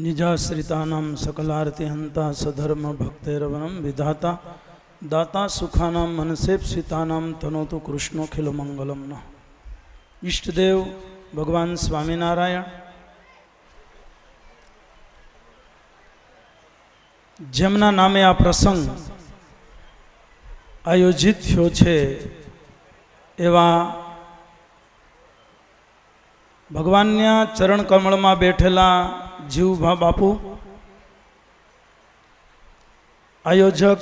નિજાશ્રિતાનાં સકલાર્તિ હંતા સધર્મ ભક્તેરવનમ વિધાતા દાતા સુખાનામ મનસેપ્સિતાનામ તનોતુ કૃષ્ણોખિલ ન ઈષ્ટદેવ ભગવાન સ્વામિનારાયણ જેમના નામે આ પ્રસંગ આયોજિત થયો છે, એવા ભગવાનના ચરણ કમળમાં બેઠેલા જીવભા બાપુ. આયોજક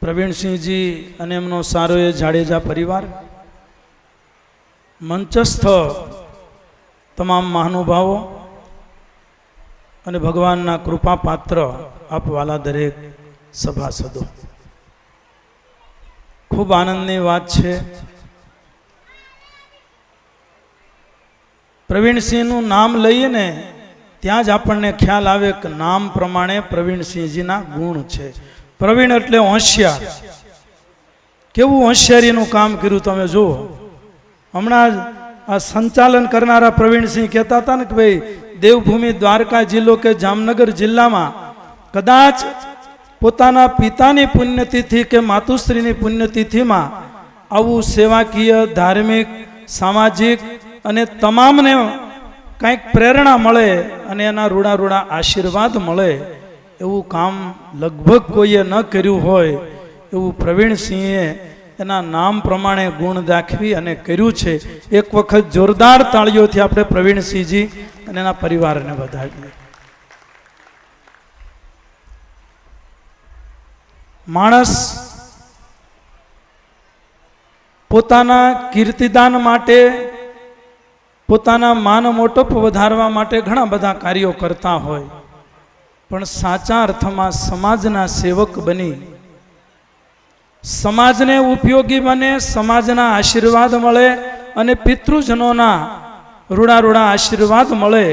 પ્રવીણસિંહજી અને એમનો સારો એ જાડેજા પરિવાર. મંચસ્થ તમામ મહાનુભાવો અને ભગવાનના કૃપા પાત્ર આપવાલા દરેક સભાસદો. ખૂબ આનંદની વાત છે. પ્રવીણસિંહનું નામ લઈએ ને ત્યાં જ આપણને ખ્યાલ આવે કે નામ પ્રમાણે પ્રવીણસિંહજીના ગુણ છે. પ્રવીણ એટલે હોશિયાર. કેવું હોશિયારીનું કામ કર્યું તમે જુઓ. હમણાં જ આ સંચાલન કરનારા પ્રવીણસિંહ કહેતા હતા ને કે ભાઈ, દેવભૂમિ દ્વારકા જિલ્લો કે જામનગર જિલ્લામાં કદાચ પોતાના પિતાની પુણ્યતિથિ કે માતુશ્રીની પુણ્યતિથિમાં આવું સેવાકીય, ધાર્મિક, સામાજિક અને તમામને કંઈક પ્રેરણા મળે અને એના રૂડા રૂડા આશીર્વાદ મળે, એવું કામ લગભગ કોઈએ ન કર્યું હોય, એવું પ્રવીણસિંહે એના નામ પ્રમાણે ગુણ દાખવી અને કર્યું છે. એક વખત જોરદાર તાળીઓથી આપણે પ્રવીણસિંહજી અને એના પરિવારને વધાવીએ. માણસ પોતાના કીર્તિદાન માટે પોતાના માન મોટપ વધારવા માટે ઘણા બધા કાર્યો કરતા હોય. પણ સાચા અર્થમાં સમાજના સેવક બની. સમાજને ઉપયોગી બને, સમાજના આશીર્વાદ મળે અને પિતૃજનોના રૂડા રૂડા આશીર્વાદ મળે.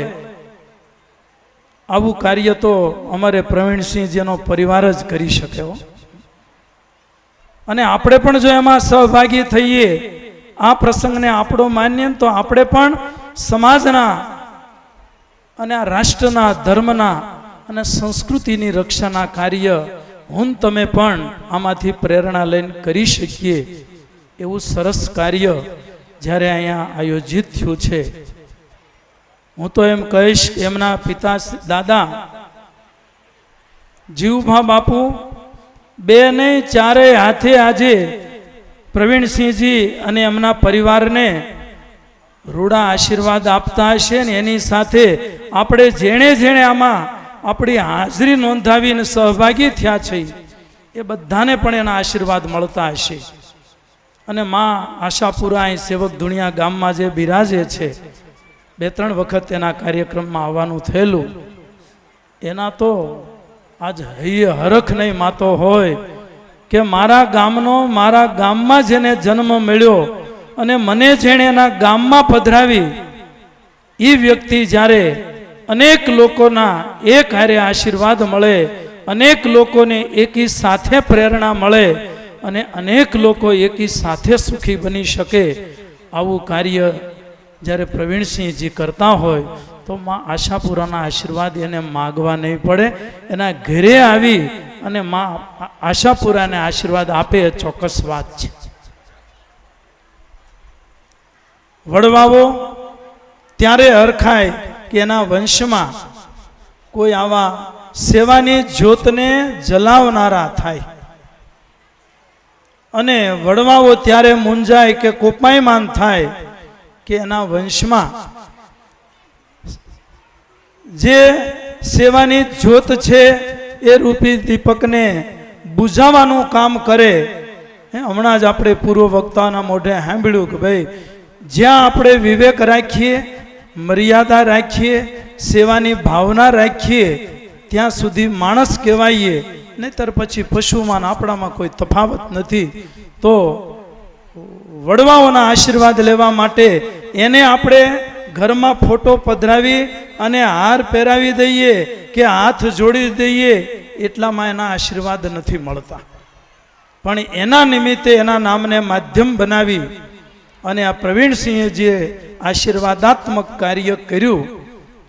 આવું કાર્ય તો અમારે પ્રવીણસિંહજીનો પરિવાર જ કરી શકે અને આપણે પણ જો એમાં સહભાગી થઈએ આ પ્રસંગને આપણો માનીએ તો આપણે પણ સમાજના અને આ રાષ્ટ્રના ધર્મના અને સંસ્કૃતિની રક્ષાના કાર્ય હું તમે પણ આમાંથી પ્રેરણા લઈને કરી શકીએ એવું સરસ કાર્ય જ્યારે અહીંયા આયોજિત થયું છે. હું તો એમ કહીશ એમના પિતા દાદા, જીવભા બાપુ, બે નહીં, ચારેય હાથે આજે પ્રવીણસિંહજી અને એમના પરિવારને રૂડા આશીર્વાદ આપતા હશે ને એની સાથે આપણે જેણે જેણે આમાં આપણી હાજરી નોંધાવીને સહભાગી થયા છે, એ બધાને પણ એના આશીર્વાદ મળતા હશે. અને માં આશાપુરા અહીં સેવક ધુણિયા ગામમાં જે બિરાજે છે, બે ત્રણ વખત એના કાર્યક્રમમાં આવવાનું થયેલું. એના તો આજ હૈયે હરખ નહીં માતો હોય કે મારા ગામનો, મારા ગામમાં જેને જન્મ મળ્યો અને મને જેણે એના ગામમાં પધરાવી એ વ્યક્તિ જ્યારે અનેક લોકોના એક હારે આશીર્વાદ મળે, અનેક લોકોને એકી સાથે પ્રેરણા મળે અને અનેક લોકો એકી સાથે સુખી બની શકે, આવું કાર્ય જ્યારે પ્રવીણસિંહજી કરતા હોય, તો માં આશાપુરાના આશીર્વાદ એને માગવા નહીં પડે. એના ઘરે આવી અને મા આશાપુરાને આશીર્વાદ આપે ચોક્કસ વાત છે. વડવાઓ, ત્યારે હરખાય કે એના વંશમાં કોઈ આવા સેવાની જ્યોતને જલાવનારા થાય. અને વડવાઓ ત્યારે મૂંઝાય કે કોપાયમાન થાય કે એના વંશમાં જે સેવાની જ્યોત છે એ રૂપી દીપકને બુઝાવવાનું કામ કરે. હમણાં જ આપણે પૂર્વ વક્તાના મોઢે સાંભળ્યું કે ભાઈ, જ્યાં આપણે વિવેક રાખીએ, મર્યાદા રાખીએ, સેવાની ભાવના રાખીએ, ત્યાં સુધી માણસ કહેવાઈએ, નહીતર પછી પશુમાં આપણામાં કોઈ તફાવત નથી. તો વડવાઓના આશીર્વાદ લેવા માટે એને આપણે ઘરમાં ફોટો પધરાવી અને હાર પહેરાવી દઈએ. કે હાથ જોડી દઈએ એટલામાં એના આશીર્વાદ નથી મળતા. પણ એના નિમિત્તે એના નામને માધ્યમ બનાવી અને આ પ્રવીણસિંહે જે આશીર્વાદાત્મક કાર્ય કર્યું,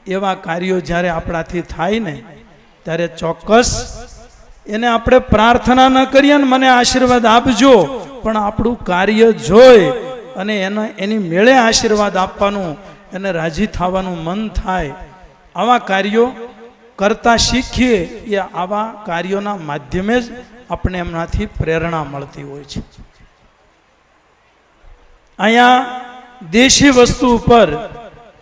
એવા કાર્યો જ્યારે આપણાથી થાય ને, ત્યારે ચોક્કસ એને આપણે પ્રાર્થના ન કરીએ ને મને આશીર્વાદ આપજો, પણ આપણું કાર્ય જોઈ અને એને, એની મેળે આશીર્વાદ આપવાનું, એને રાજી થવાનું મન થાય. આવા કાર્યો કરતા શીખીએ એ આવા કાર્યોના માધ્યમે જ આપણે એમનાથી પ્રેરણા મળતી હોય છે. અહીંયા દેશી વસ્તુ ઉપર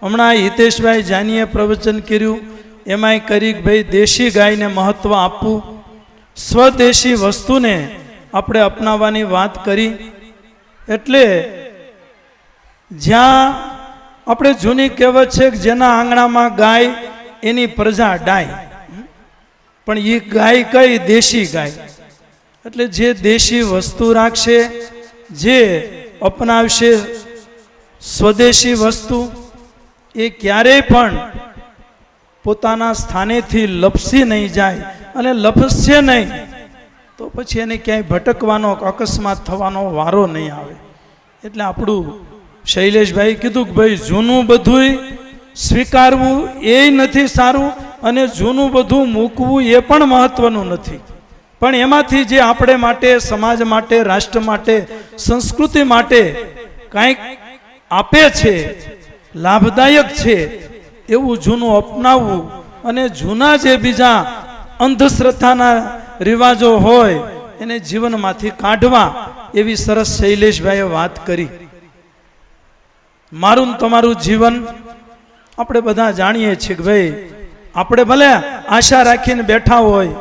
હમણાં હિતેશભાઈ જાનીએ પ્રવચન કર્યું, એમાંય કરી ભાઈ દેશી ગાયને મહત્ત્વ આપવું. સ્વદેશી વસ્તુને આપણે અપનાવવાની વાત કરી, એટલે જ્યાં આપણે જૂની કહેવત છે કે જેના આંગણામાં ગાય એની પ્રજા ડાય. પણ એ ગાય કઈ દેશી ગાય? એટલે જે દેશી વસ્તુ રાખશે, જે અપનાવશે સ્વદેશી વસ્તુ, એ ક્યારેય પણ પોતાના સ્થાનેથી લપસી નહીં જાય. અને લપસશે નહીં, તો પછી એને ક્યાંય ભટકવાનો, અકસ્માત થવાનો વારો નહીં આવે. એટલે આપણું શૈલેષભાઈ કીધું કે ભાઈ જૂનું બધુંય સ્વીકારવું એ નથી સારું અને જૂનું બધું મૂકવું એ પણ મહત્વનું નથી. પણ એમાંથી જે આપણે માટે, સમાજ માટે, રાષ્ટ્ર માટે, સંસ્કૃતિ માટે કાંઈક આપે છે, લાભદાયક છે, એવું જૂનું અપનાવવું અને જૂના જે બીજા અંધશ્રદ્ધાના રિવાજો હોય એને જીવનમાંથી કાઢવા એવી સરસ શૈલેષભાઈએ વાત કરી. મારું તમારું જીવન આપણે બધા જાણીએ છીએ કે ભાઈ, આપણે ભલે આશા રાખીને બેઠા હોય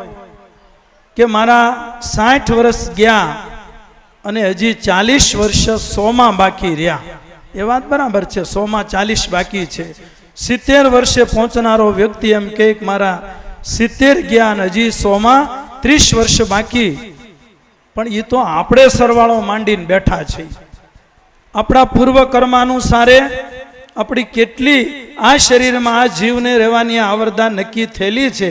કે મારા સાઠ વર્ષ ગયા અને હજી ચાલીસ વર્ષ સોમાં બાકી રહ્યા. એ વાત બરાબર છે, સોમાં ચાલીસ બાકી છે. સિત્તેર વર્ષે પહોંચનારો વ્યક્તિ એમ કે મારા સિત્તેર ગયા અને હજી સોમાં ત્રીસ વર્ષ બાકી. પણ એ તો આપણે સરવાળો માંડીને બેઠા છે આપણા પૂર્વ કર્માનુસારે આપણી કેટલી આ શરીરમાં આ જીવને રહેવાની આવરદા નક્કી થયેલી છે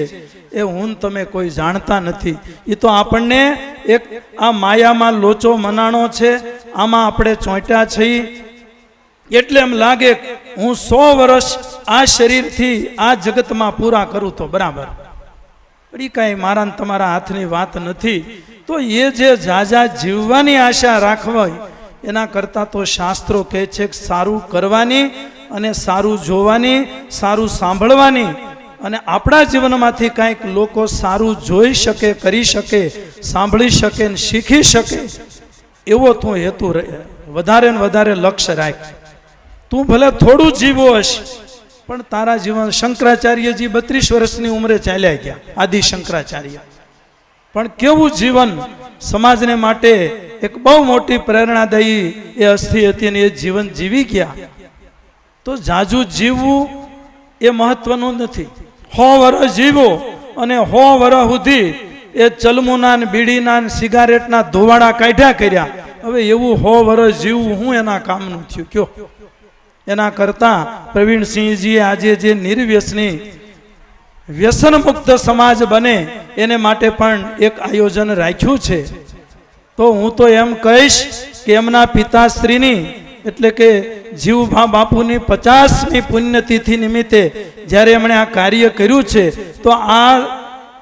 એ હું તમે કોઈ જાણતા નથી. એ તો આપણને એક આ માયામાં લોચો મનાણો છે, આમાં આપણે ચોંટ્યા છીએ. એટલે એમ લાગે હું સો વર્ષ આ શરીરથી આ જગતમાં પૂરા કરું તો બરાબર. પણ એ કાંઈ મારા તમારા હાથની વાત નથી. તો એ જે ઝાઝા જીવવાની આશા રાખવાય, એના કરતાં તો શાસ્ત્રો કહે છે કે સારું કરવાની અને સારું જોવાની, સારું સાંભળવાની અને આપણા જીવનમાંથી કાંઈક લોકો સારું જોઈ શકે, કરી શકે, સાંભળી શકે ને શીખી શકે, એવો તું હેતુ વધારે ને વધારે લક્ષ્ય રાખ. તું ભલે થોડું જીવો હશ, પણ તારા જીવન શંકરાચાર્યજી બત્રીસ વર્ષની ઉંમરે ચાલ્યા ગયા, આદિ શંકરાચાર્ય. પણ કેવું જીવન સમાજને માટે એક બહુ મોટી પ્રેરણાદાયી એ અસ્થિ હતી અને એ જીવન જીવી ગયા. તો જાજુ જીવવું એ મહત્વનું નથી. હો વર્ષ જીવો અને હો વર્ષ સુધી એ ચલમુના બીડીના સિગારેટના ધોવાડા કાઢ્યા કર્યા. હવે એવું હો વર્ષ જીવવું હું એના કામનું થયું? કયો? એના કરતાં પ્રવીણસિંહજીએ આજે જે નિર્વ્યસની વ્યસન મુક્ત સમાજ બને એને માટે પણ એક આયોજન રાખ્યું છે. તો હું તો એમ કહીશ કે એમના પિતાશ્રીની એટલે કે જીવભા બાપુની પચાસમી પુણ્યતિથિ નિમિત્તે જ્યારે એમણે આ કાર્ય કર્યું છે, તો આ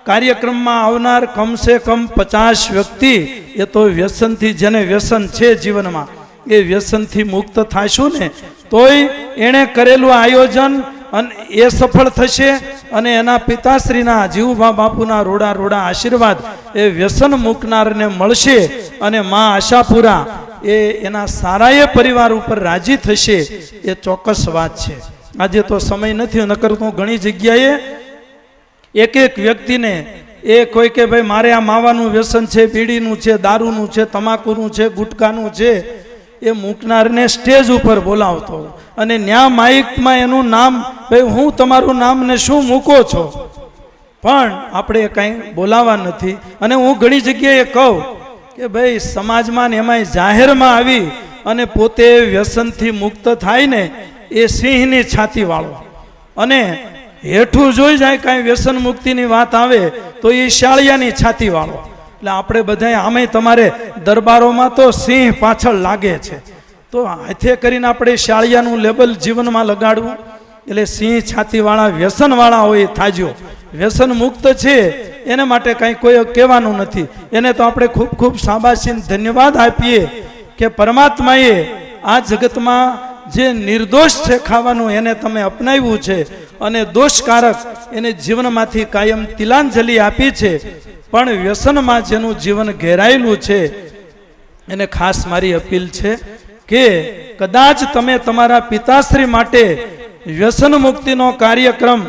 કાર્યક્રમમાં આવનાર કમસે કમ પચાસ વ્યક્તિ એ તો વ્યસનથી, જેને વ્યસન છે જીવનમાં, એ વ્યસનથી મુક્ત થાશું ને, તોય એણે કરેલું આયોજન અને એ સફળ થશે અને એના પિતાશ્રીના જીવભા બાપુના રોડા રોડા આશીર્વાદ એ વ્યસન મૂકનારને મળશે અને મા આશાપુરા એ એના સારાએ પરિવાર ઉપર રાજી થશે એ ચોક્કસ વાત છે. આજે તો સમય નથી, નકર તો ઘણી જગ્યાએ એક એક વ્યક્તિને એ કોઈ કે ભાઈ મારે આ માવાનું વ્યસન છે બીડીનું છે, દારૂનું છે, તમાકુનું છે, ગુટકાનું છે, એ મૂકનારને સ્ટેજ ઉપર બોલાવતો. અને ન્યા માઇકમાં એનું નામ, ભાઈ હું તમારું નામ ને શું મૂકો છો? પણ આપણે કાંઈ બોલાવા નથી. અને હું ઘણી જગ્યાએ કહું કે ભાઈ, સમાજમાં ને એમાંય જાહેરમાં આવી અને પોતે વ્યસનથી મુક્ત થાય ને એ સિંહની છાતી વાળો. અને હેઠું જોઈ જાય કાંઈ વ્યસન મુક્તિની વાત આવે, તો એ શાળિયાની છાતી વાળો. એટલે આપણે બધાય આમે તમારે દરબારોમાં તો સિંહ પાછળ લાગે છે. તો હાથે કરીને આપણે શાળિયાનું લેબલ જીવનમાં લગાડવું. એટલે સિંહ છાતીવાળા વ્યસનવાળા હોય થાજો વ્યસન મુક્ત છે એને માટે કાંઈ કોઈ કહેવાનું નથી. એને તો આપણે ખૂબ ખૂબ શાબાશીને ધન્યવાદ આપીએ કે પરમાત્માએ આ જગતમાં જે નિર્દોષ છે ખાવાનું એને તમે અપનાવ્યું છે અને દોષકારક એને જીવનમાંથી કાયમ તિલાંજલિ આપી છે. પણ વ્યસનમાં જેનું જીવન ઘેરાયેલું છે, એને ખાસ મારી અપીલ છે કે કદાચ તમે તમારા પિતાશ્રી માટે વ્યસન મુક્તિનો કાર્યક્રમ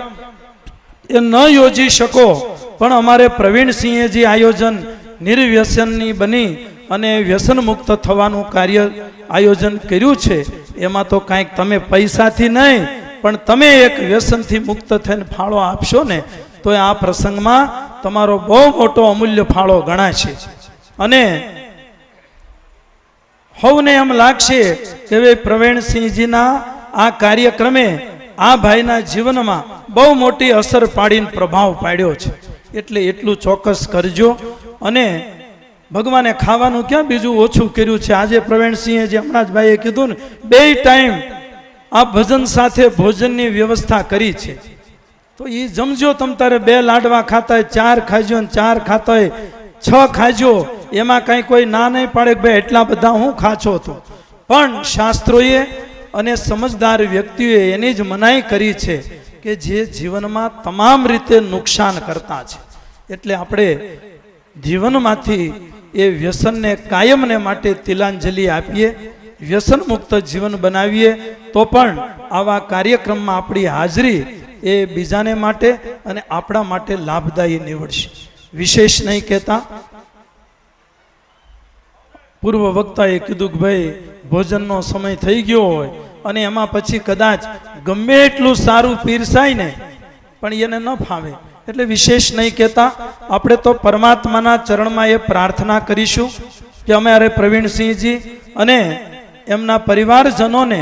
એ ન યોજી શકો પણ અમારે પ્રવીણસિંહે જે આયોજન નિર્વ્યસનની બની અને વ્યસન મુક્ત થવાનું કાર્ય આયોજન કર્યું છે, એમાં તો કાંઈક તમે પૈસાથી નહીં, પણ તમે એક વ્યસનથી મુક્ત થઈને ફાળો આપશો ને, તો આ પ્રસંગમાં તમારો બહુ મોટો અમૂલ્ય ફાળો ગણાશે. અને હવને એમ લાગશે કે ભાઈ પ્રવીણસિંહજીના આ કાર્યક્રમે આ ભાઈના જીવનમાં બહુ મોટી અસર પાડીને પ્રભાવ પાડ્યો છે. એટલે એટલું ચોક્કસ કરજો. અને ભગવાને ખાવાનું ક્યાં બીજું ઓછું કર્યું છે? આજે પ્રવીણસિંહે જે હમણાં જ ભાઈએ કીધું ને, બે ટાઈમ આ ભજન સાથે ભોજનની વ્યવસ્થા કરી છે. તો એ જમજો તમ તારે બે લાડવા ખાતા હોય ચાર ખાજો ને ચાર ખાતા હોય છ ખાજો. એમાં કાંઈ કોઈ ના નહીં પાડે કે ભાઈ એટલા બધા હું ખાચો તો. પણ શાસ્ત્રોએ અને સમજદાર વ્યક્તિઓએ એની જ મનાઈ કરી છે. કે જે જીવનમાં તમામ રીતે નુકસાન કરતા છે. એટલે આપણે જીવનમાંથી એ વ્યસનને કાયમને માટે તિલાંજલિ આપીએ વ્યસન મુક્ત જીવન બનાવીએ, તો પણ આવા કાર્યક્રમમાં આપણી હાજરી એ બીજાને માટે અને આપણા માટે લાભદાયી નીવડશે. વિશેષ નહીં કહેતા. પૂર્વ વક્તાએ કીધું કે ભાઈ, ભોજનનો સમય થઈ ગયો હોય અને એમાં પછી કદાચ ગમે એટલું સારું પીરસાય ને, પણ એને ન ફાવે. એટલે વિશેષ નહીં કહેતા. આપણે તો પરમાત્માના ચરણમાં એ પ્રાર્થના કરીશું કે અમે અરે પ્રવીણસિંહજી અને એમના પરિવારજનોને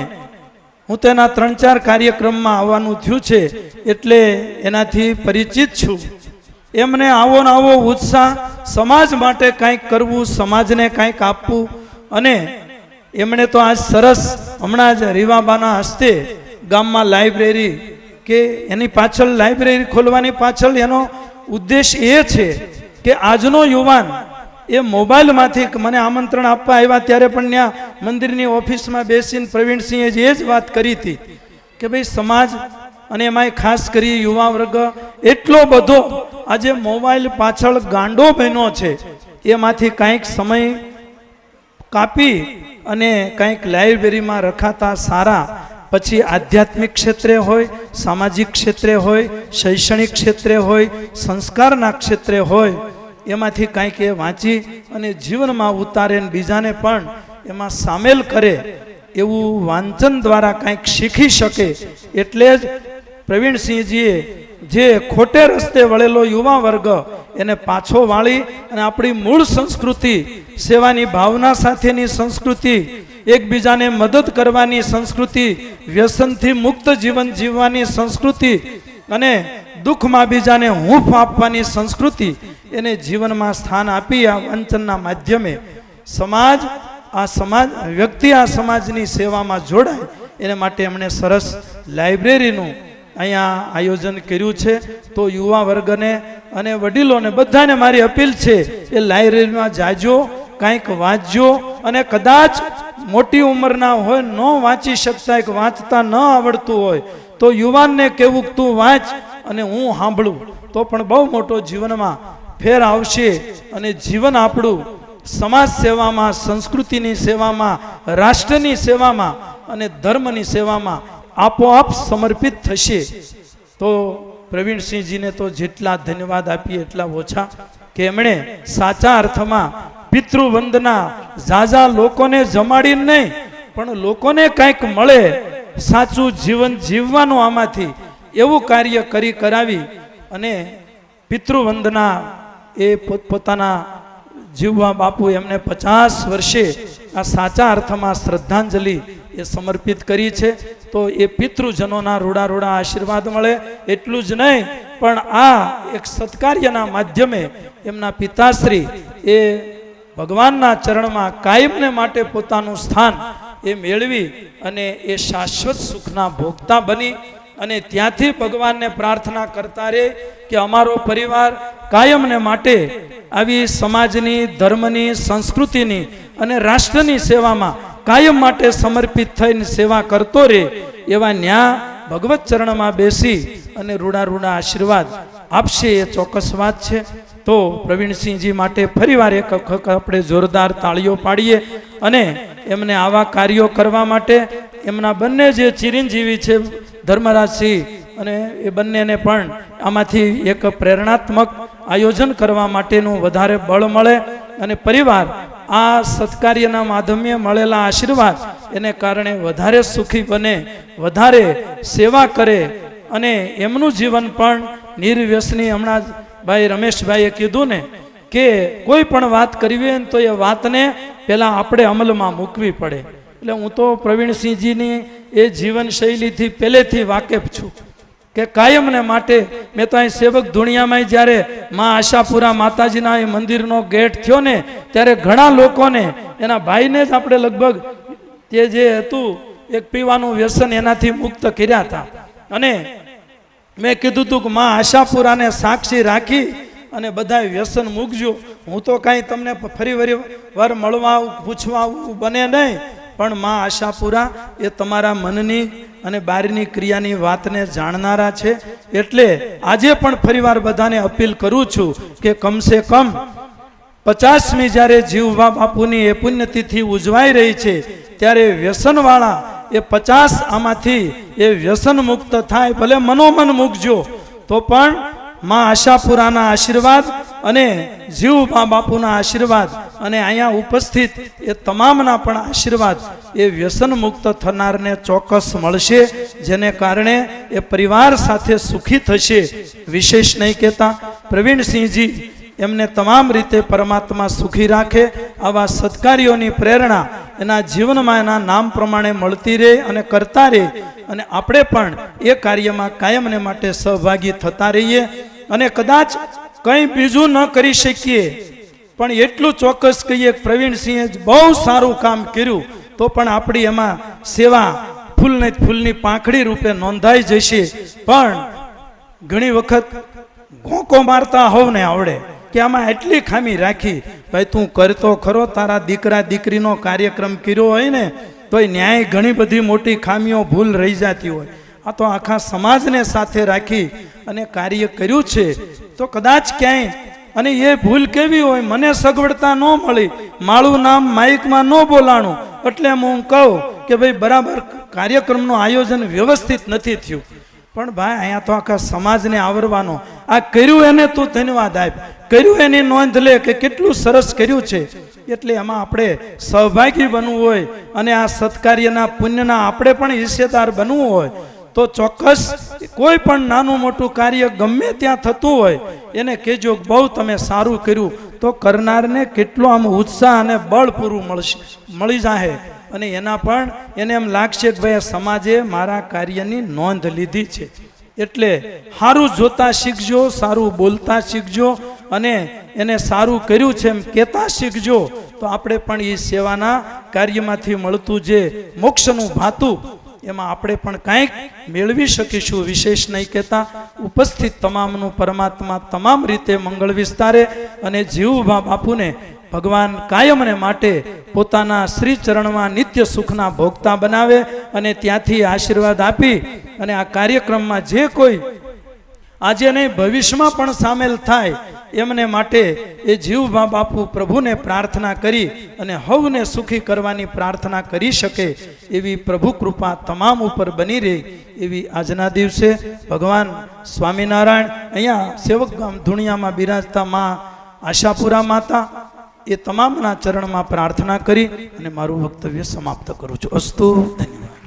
હું તેના ત્રણ ચાર કાર્યક્રમમાં આવવાનું થયું છે એટલે એનાથી પરિચિત છું. એમને આવો ને આવો ઉત્સાહ સમાજ માટે કાંઈક કરવું, સમાજને કાંઈક આપવું અને એમણે તો આજ સરસ હમણાં જ રીવાબાના હસ્તે ગામમાં લાઇબ્રેરી કે એની પાછળ લાઇબ્રેરી ખોલવાની પાછળ એનો ઉદ્દેશ એ છે કે આજનો યુવાન એ મોબાઈલમાંથી મને આમંત્રણ આપવા આવ્યા ત્યારે પણ ત્યાં મંદિરની ઓફિસમાં બેસીને પ્રવીણસિંહે એ જ વાત કરી હતી કે ભાઈ સમાજ અને એમાંય ખાસ કરી યુવા વર્ગ એટલો બધો આજે મોબાઈલ પાછળ ગાંડો બન્યો છે. એમાંથી કાંઈક સમય કાપી અને કંઈક લાઇબ્રેરીમાં રખાતા સારા, પછી આધ્યાત્મિક ક્ષેત્રે હોય, સામાજિક ક્ષેત્રે હોય, શૈક્ષણિક ક્ષેત્રે હોય, સંસ્કારના ક્ષેત્રે હોય, એમાંથી કાંઈક એ વાંચી અને જીવનમાં ઉતારે ને બીજાને પણ એમાં સામેલ કરે એવું વાંચન દ્વારા કાંઈક શીખી શકે, એટલે જ પ્રવીણસિંહજીએ જે ખોટે રસ્તે વળેલો યુવા વર્ગ, એને પાછો વાળી અને આપણી મૂળ સંસ્કૃતિ, સેવાની ભાવના સાથેની સંસ્કૃતિ, એકબીજાને મદદ કરવાની સંસ્કૃતિ, વ્યસનથી મુક્ત જીવન જીવવાની સંસ્કૃતિ અને દુઃખમાં બીજાને હૂંફ આપવાની સંસ્કૃતિ, એને જીવનમાં સ્થાન આપી આ વંચનના માધ્યમે સમાજ, આ સમાજ, વ્યક્તિ આ સમાજની સેવામાં જોડાય. એને માટે એમણે સરસ લાઇબ્રેરીનું અહીંયા આયોજન કર્યું છે. તો યુવા વર્ગને અને વડીલોને બધાને મારી અપીલ છે એ લાઇબ્રેરીમાં જાજો, કાંઈક વાંચજો અને કદાચ મોટી ઉંમરના હોય, ન વાંચી શકતા, એક વાંચતા ન આવડતું હોય, તો યુવાનને કેવું તું વાંચ અને હું સાંભળું. તો પણ બહુ મોટો જીવનમાં ફેર આવશે અને જીવન આપણું સમાજ સેવામાં, સંસ્કૃતિની સેવામાં, રાષ્ટ્રની સેવામાં અને ધર્મની સેવામાં આપોઆપ સમર્પિત થશે. તો પ્રવીણસિંહજીને તો જેટલા ધન્યવાદ આપીએ એટલા ઓછા. કે એમણે સાચા અર્થમાં પિતૃવંદના ઝાઝા લોકોને જમાડી નહીં, પણ લોકોને કંઈક મળે, સાચું જીવન જીવવાનું આમાંથી એવું કાર્ય કરી કરાવી અને પિતૃવંદના એ પોતપોતાના જીવવા બાપુ એમને પચાસ વર્ષે આ સાચા અર્થમાં શ્રદ્ધાંજલિ એ સમર્પિત કરી છે, તો એ પિતૃજનોના રૂડા રૂડા આશીર્વાદ મળે, એટલું જ નહીં, પણ આ એક સત્કાર્યના માધ્યમે એમના પિતાશ્રી એ ભગવાનના ચરણમાં કાયમને માટે પોતાનું સ્થાન એ મેળવી અને એ શાશ્વત સુખના ભોગતા બની અને ત્યાંથી ભગવાનને પ્રાર્થના કરતા રહે કે અમારો પરિવાર કાયમને માટે આવી સમાજની, ધર્મની, સંસ્કૃતિની અને રાષ્ટ્રની સેવામાં કાયમ માટે સમર્પિત થઈને સેવા કરતો રહે એવા ન્યા ભગવત ચરણમાં બેસી અને રૂડા રૂડા આશીર્વાદ આપશે એ ચોક્કસ વાત છે. તો પ્રવીણસિંહજી માટે ફરીવાર એક વખત આપણે જોરદાર તાળીઓ પાડીએ અને એમને આવા કાર્યો કરવા માટે એમના બંને જે ચિરંજીવી છે ધર્મરાજસિંહ અને એ બંનેને પણ આમાંથી એક પ્રેરણાત્મક આયોજન કરવા માટેનું વધારે બળ મળે અને પરિવાર આ સત્કાર્યના માધ્યમે મળેલા આશીર્વાદ એને કારણે વધારે સુખી બને, વધારે સેવા કરે અને એમનું જીવન પણ નિર્વ્યસની. હમણાં ભાઈ રમેશભાઈએ કીધું ને કે કોઈ પણ વાત કરવી હોય ને તો એ વાતને પહેલાં આપણે અમલમાં મૂકવી પડે. એટલે હું તો પ્રવીણસિંહજીની એ જીવનશૈલીથી પહેલેથી વાકેફ છું. કે કાયમને માટે મેં તો અહીં સેવક ધુણિયામાં જ્યારે માં આશાપુરા માતાજીના એ મંદિરનો ગેટ થયો ને, ત્યારે ઘણા લોકોને, એના ભાઈને જ આપણે લગભગ તે જે હતું, એક પીવાનું વ્યસન એનાથી મુક્ત કર્યા હતા. અને મેં કીધું હતું કે માં આશાપુરાને સાક્ષી રાખી અને બધા વ્યસન મૂકજો. હું તો કાંઈ તમને ફરી વરી વાર મળવા પૂછવા બને નહીં, પણ માં આશાપુરા એ તમારા મનની અને બહારની ક્રિયાની વાતને જાણનારા છે. એટલે આજે પણ ફરીવાર બધાને અપીલ કરું છું કે કમસે કમ પચાસમી જ્યારે જીવવા બાપુની એ પુણ્યતિથિ ઉજવાઈ રહી છે, ત્યારે વ્યસનવાળા એ પચાસ આમાંથી એ વ્યસન મુક્ત થાય, ભલે મનોમન મૂકજો. તો પણ માં આશાપુરાના આશીર્વાદ અને જીવ મા બાપુના આશીર્વાદ અને અહીંયા ઉપસ્થિત એ તમામના પણ આશીર્વાદ એ વ્યસન મુક્ત થનારને ચોક્કસ મળશે, જેને કારણે એ પરિવાર સાથે સુખી થશે. વિશેષ નહીં કહેતા, પ્રવીણસિંહજી એમને તમામ રીતે પરમાત્મા સુખી રાખે, આવા સત્કાર્યોની પ્રેરણા એના જીવનમાં એના નામ પ્રમાણે મળતી રહે અને કરતા રહે. અને આપણે પણ એ કાર્યમાં કાયમને માટે સહભાગી થતા રહીએ. અને કદાચ કંઈ બીજું ન કરી શકીએ. પણ એટલું ચોક્કસ કહીએ પ્રવીણસિંહે જ બહુ સારું કામ કર્યું, તો પણ આપણી એમાં સેવા ફૂલને ફૂલની પાંખડી રૂપે નોંધાઈ જશે. પણ ઘણી વખત ઘોંકો મારતા હોવ ને આવડે કે આમાં એટલી ખામી રાખી, ભાઈ તું કરતો ખરો, તારા દીકરા દીકરીનો કાર્યક્રમ કર્યો હોય ને, તોય ન્યાય ઘણી બધી મોટી ખામીઓ ભૂલ રહી જતી હોય. આ તો આખા સમાજને સાથે રાખી અને કાર્ય કર્યું છે. તો કદાચ ક્યાંય, અને એ ભૂલ કેવી હોય, મને સગવડતા ન મળી મારું નામ માઇકમાં ન બોલાણું, એટલે હું કહું કે ભાઈ બરાબર કાર્યક્રમનું આયોજન વ્યવસ્થિત નથી થયું. પણ ભાઈ, અહીંયા તો આખા સમાજને આવરવાનો. આ કર્યું એને તું ધન્યવાદ આપ. કર્યું એની નોંધ લે કે કેટલું સરસ કર્યું છે. એટલે એમાં આપણે સહભાગી બનવું હોય, અને આ સત્કાર્યના પુણ્યના આપણે પણ હિસ્સેદાર બનવું હોય. તો ચોક્કસ કોઈ પણ નાનું મોટું કાર્ય ગમે ત્યાં થતું હોય, એને કહેજો બહુ તમે સારું કર્યું, તો કરનારને કેટલો આમ ઉત્સાહ અને બળ પૂરું મળશે, મળી જાહે. અને એના પણ એને એમ લાગશે કે ભાઈ સમાજે મારા કાર્યની નોંધ લીધી છે. એટલે સારું જોતા શીખજો, સારું બોલતા શીખજો, અને એને સારું કર્યું છે એમ કહેતા શીખજો, તો આપણે પણ એ સેવાના કાર્યમાંથી મળતું જે મોક્ષનું ભાતું એમાં આપણે પણ કાંઈક મેળવી શકીશું, વિશેષ નહીં કહેતા. ઉપસ્થિત તમામનું પરમાત્મા તમામ રીતે મંગળ વિસ્તારે અને જીવભા બાપુને ભગવાન કાયમને માટે પોતાના શ્રી ચરણમાં નિત્ય સુખના ભોગતા બનાવે અને ત્યાંથી આશીર્વાદ આપી અને આ કાર્યક્રમમાં જે કોઈ આજે નહીં, ભવિષ્યમાં પણ સામેલ થાય એમને માટે એ જીવમાં બાપુ પ્રભુને પ્રાર્થના કરી અને હવને સુખી કરવાની પ્રાર્થના કરી શકે એવી પ્રભુ કૃપા તમામ ઉપર બની રહે એવી આજના દિવસે ભગવાન સ્વામિનારાયણ અહીંયા સેવક ગામ ધુણિયામાં બિરાજતા માં આશાપુરા માતા એ તમામના ચરણમાં પ્રાર્થના કરી અને મારું વક્તવ્ય સમાપ્ત કરું છું. અસ્તુ ધન્યવાદ.